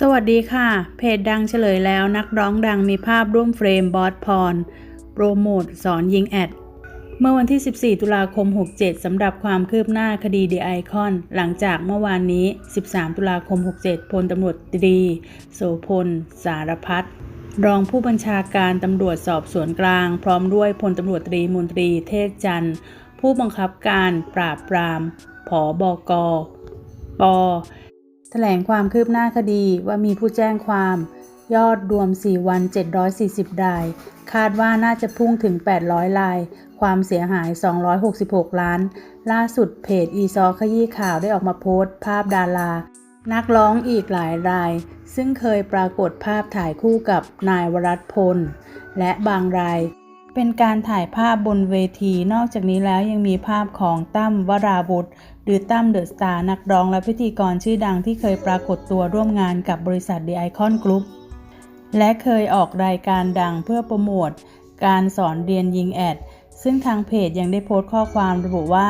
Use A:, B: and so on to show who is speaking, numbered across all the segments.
A: สวัสดีค่ะ เพจดังเฉลยแล้วนักร้องดังมีภาพร่วมเฟรมบอสพรโปรโมทสอนยิงแอด เมื่อวันที่ 14 ตุลาคม 67 สำหรับความคืบหน้าคดีเดไอคอน หลังจากเมื่อวานนี้ 13 ตุลาคม 67 พลตำรวจตรี โสพล สารพัฒรองผู้บัญชาการตำรวจสอบสวนกลาง พร้อมด้วยพลตำรวจตรีมนตรีเทศจันทร์ ผู้บังคับการปราบปรามผอบกป แถลงความคืบหน้าคดีว่ามีผู้แจ้งความ ยอดรวม 4 วัน 740 ราย คาดว่าน่าจะพุ่งถึง 800 ราย ความเสียหาย 266 ล้าน ล่าสุดเพจอีซอขยี้ข่าวได้ออกมาโพสต์ ภาพดารา นักร้องอีกหลายราย ซึ่งเคยปรากฏภาพถ่ายคู่กับนายวรัตพล และบางราย เป็นการถ่ายภาพบนเวที นอกจากนี้แล้วยังมีภาพของตั้มวราวุธหรือตั้มเดอะสตาร์นักร้องและพิธีกรชื่อดังที่เคยปรากฏตัวร่วมงานกับบริษัท The Icon Group และเคยออกรายการดังเพื่อโปรโมทการสอนเรียนยิงแอด ซึ่งทางเพจยังได้โพสต์ข้อความระบุว่า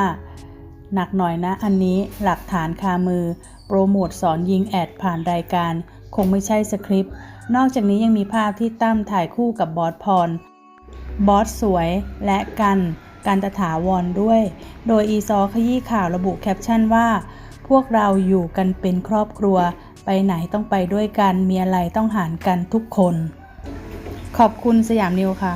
A: หนักหน่อยนะอันนี้หลักฐานคามือ โปรโมทสอนยิงแอดผ่านรายการ คงไม่ใช่สคริปต์ นอกจากนี้ยังมีภาพที่ตั้มถ่ายคู่กับบอสพร บอสสวย และกันการตถาวรด้วย โดยอีซอขยี้ข่าวระบุแคปชั่นว่า พวกเราอยู่กันเป็นครอบครัว ไปไหนต้องไปด้วยกัน มีอะไรต้องหารกันทุกคน ขอบคุณสยามนิวค่ะ